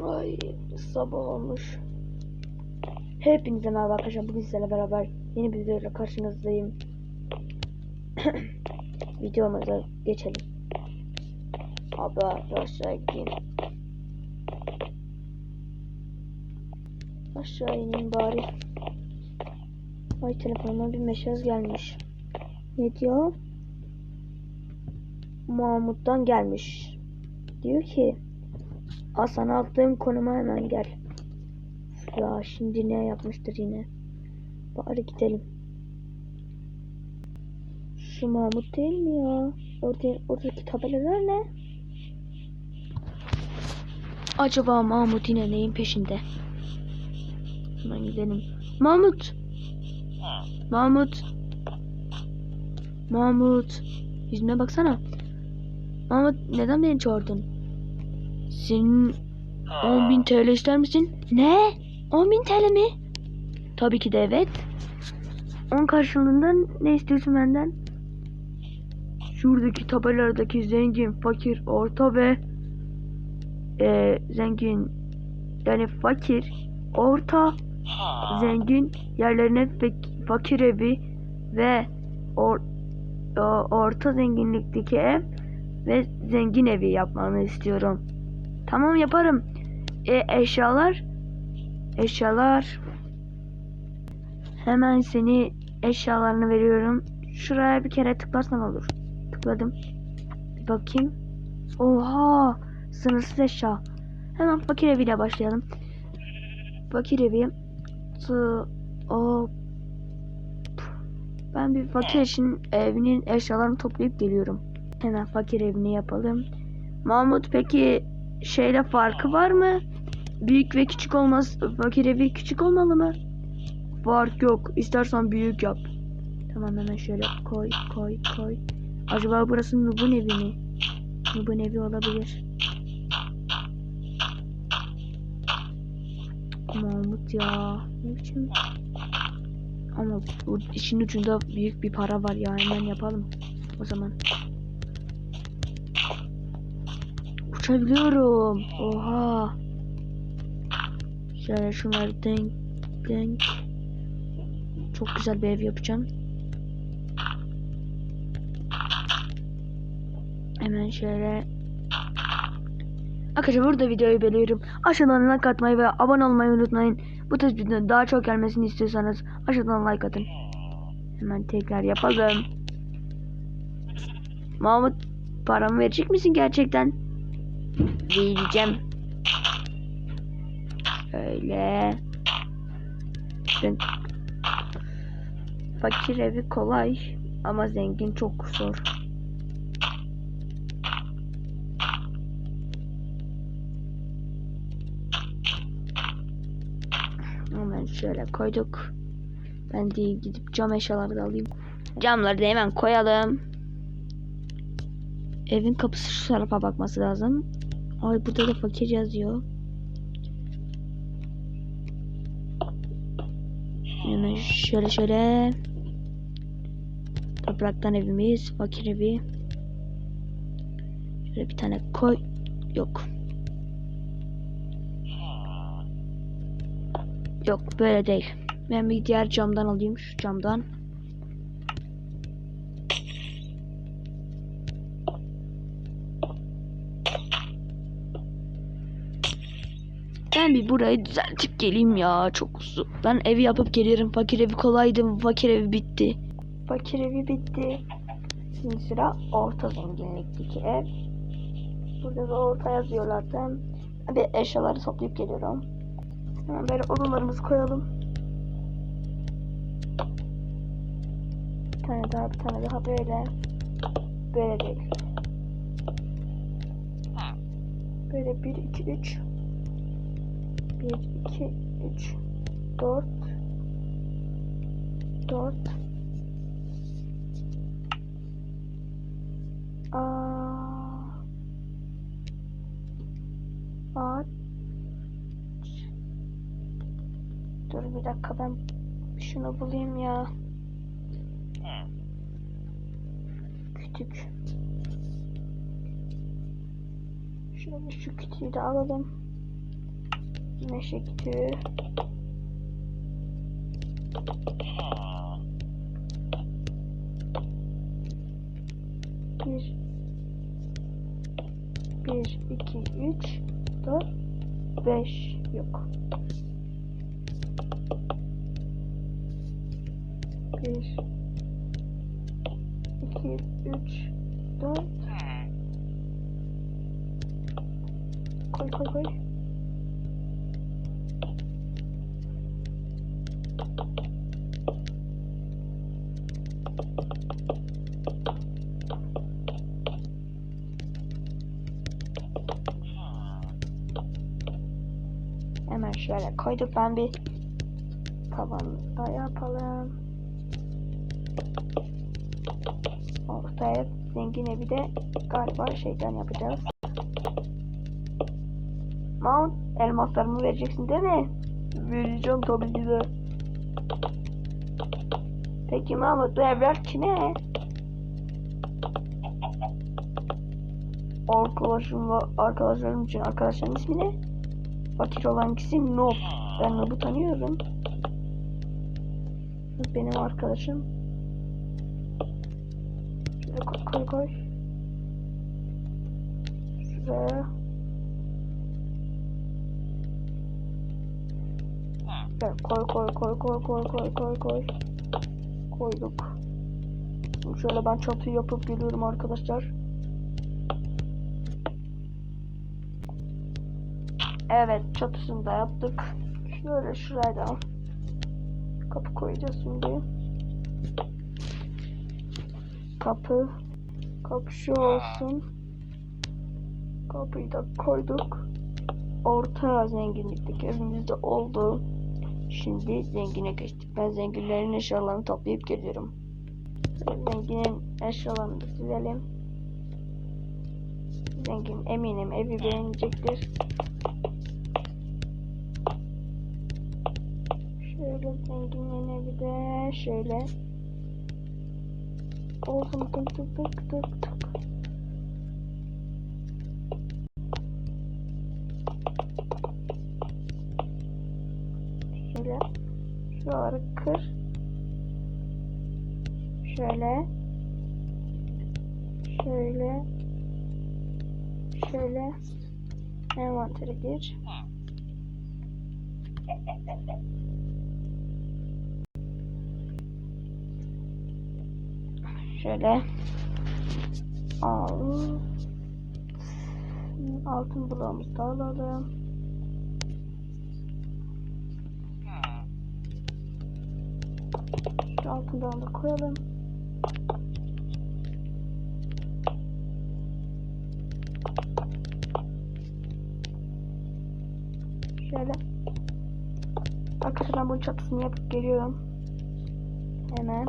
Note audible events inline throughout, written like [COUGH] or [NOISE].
Ay sabah olmuş. Hepinize merhaba arkadaşlar. Bugün sizlerle beraber yeni bir videoyla karşınızdayım. [COUGHS] Videomuza geçelim. Abi aşağı gideyim. Aşağı ineyim bari. Ay telefonuma bir mesaj gelmiş. Ne diyor? Mahmut'tan gelmiş. Diyor ki Aa, sana attığım konuma hemen gel. Ya şimdi ne yapmıştır yine. Bari gidelim. Şu Mahmut değil mi ya? Orada, oradaki tabelalar ne? Acaba Mahmut yine neyin peşinde? Hemen gidelim. Mahmut! Mahmut! Mahmut! Yüzüme baksana. Mahmut neden beni çağırdın? Senin 10.000 TL ister misin? Ne? 10.000 TL mi? Tabii ki de evet. 10 karşılığında ne istiyorsun benden? Şuradaki tabelalardaki zengin, fakir, orta ve e, zengin yani fakir, orta, zengin yerlerine fakir evi ve or, orta zenginlikteki ev ve zengin evi yapmanı istiyorum. Tamam yaparım. E, eşyalar? Eşyalar. Hemen seni eşyalarını veriyorum. Şuraya bir kere tıklarsan olur. Tıkladım. Bir bakayım. Oha! Sınırsız eşya. Hemen fakir eviyle başlayalım. Fakir evi. Sı- O ben bir fakir eşin evinin eşyalarını toplayıp geliyorum. Hemen fakir evini yapalım. Mahmut peki şeyle farkı var mı? Büyük ve küçük olmaz. Fakir evi küçük olmalı mı? Fark yok. İstersen büyük yap. Tamam hemen şöyle koy koy koy. Acaba burası Nub'un evi mi? Nub'un evi olabilir. Mahmut ya. Ne biçim? Ama bu işin ucunda büyük bir para var ya. Hemen yapalım. O zaman. Uçabiliyorum. Oha. Şöyle şunları denk denk. Çok güzel bir ev yapacağım. Hemen şöyle. Arkadaşlar burada videoyu beğeniyorum. Aşağıdan like atmayı ve abone olmayı unutmayın. Bu videonun daha çok gelmesini istiyorsanız aşağıdan like atın. Hemen tekrar yapalım. Mahmut paramı verecek misin gerçekten? Vereceğim. Öyle. Ben... Fakir evi kolay ama zengin çok zor. Hemen şöyle koyduk. Ben de gidip cam eşyaları da alayım. Camları da hemen koyalım. Evin kapısı şu tarafa bakması lazım. Ay burada da fakir yazıyor. Hemen şöyle şöyle. Topraktan evimiz, fakir evi. Şöyle bir tane koy. Yok. Yok böyle değil. Ben bir diğer camdan alayım şu camdan. Ben bir burayı düzeltip geleyim ya çok uzun. Ben evi yapıp gelirim. Fakir evi kolaydı. Fakir evi bitti. Fakir evi bitti. Şimdi sıra orta zenginlikteki ev. Burada da orta yazıyor zaten. Bir eşyaları toplayıp geliyorum. Hemen böyle odalarımızı koyalım. Bir tane daha bir tane daha böyle. Böyle değil. Böyle 1, 2, 3. 1, 2, 3, 4, 4. bulayım ya. kütük. Şöyle şu kütüğü de alalım. Meşe kütüğü. Bir, bir, iki, üç, dört, beş yok. Bir, iki, üç, dört. Koy koy koy. Hemen şöyle koyduk ben bir taban da yapalım. Ortaya zengin evi de galiba şeyden yapacağız. Mount elmaslarımı vereceksin değil mi? Vereceğim tabii ki de. Peki Mahmut bu evler kime? Arkadaşım ve arkadaşlarım için arkadaşların ismi ne? Fakir olan kişi Noob. Ben Noob'u tanıyorum. Benim arkadaşım. Şöyle koy koy koy. Şuraya. Şöyle koy koy koy koy koy koy koy koy. Koyduk. Şimdi şöyle ben çatıyı yapıp geliyorum arkadaşlar. Evet çatısını da yaptık. Şöyle şuraya da kapı koyacağız şimdi. Kapı. Kapı şu olsun. Kapıyı da koyduk. Orta zenginlikteki evimizde oldu. Şimdi zengine geçtik. Ben zenginlerin eşyalarını toplayıp geliyorum. Zenginin eşyalarını da silelim. Zengin eminim evi beğenecektir. Şöyle zenginin evi de şöyle. Olsun tık tık tık tık. Şöyle. Şuraları kır. Şöyle. Şöyle. Şöyle. Envantere gir. Şöyle. Al. Altın bloğumuzu da alalım. Şu altından da koyalım. Şöyle. Arkadaşlar ben bunun çatısını yapıp geliyorum. Hemen.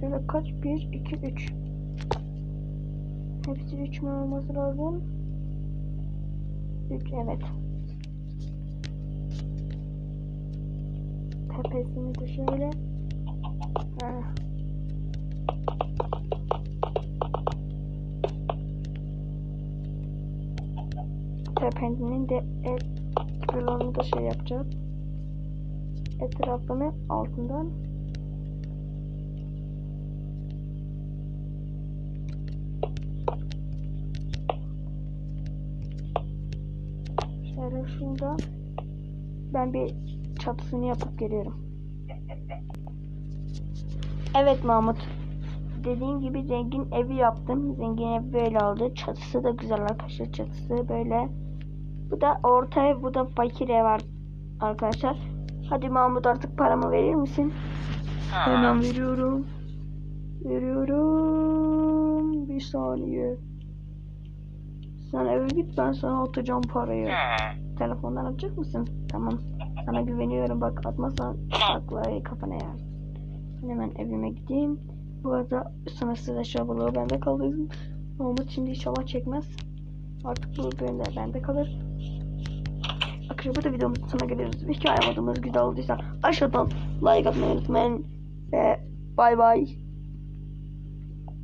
Şöyle kaç? 1, 2, 3. Hepsi 3 mü olması lazım? 3 evet. Tepesini de şöyle. Ha. Tepenin de et kırılını da şey yapacağız. Etrafını altından Şöyle şurada ben bir çatısını yapıp geliyorum. Evet Mahmut. Dediğim gibi zengin evi yaptım. Zengin evi böyle oldu. Çatısı da güzel arkadaşlar. Çatısı böyle. Bu da orta ev. Bu da fakir ev var arkadaşlar. Hadi Mahmut artık paramı verir misin? Hemen veriyorum. Veriyorum. Bir saniye. Sen eve git ben sana atacağım parayı. Telefondan atacak mısın? Tamam. Sana güveniyorum bak atmazsan akla kafana yer. Ben hemen evime gideyim. Bu arada sınırsız eşya bloğu bende kaldı. Mahmut şimdi inşallah çekmez. Artık bu bölümde bende kalır. arkadaşlar burada videomuzun sonuna geliyoruz. Hikaye modumuz güzel olduysa aşağıdan like atmayı unutmayın. Ve bay bay.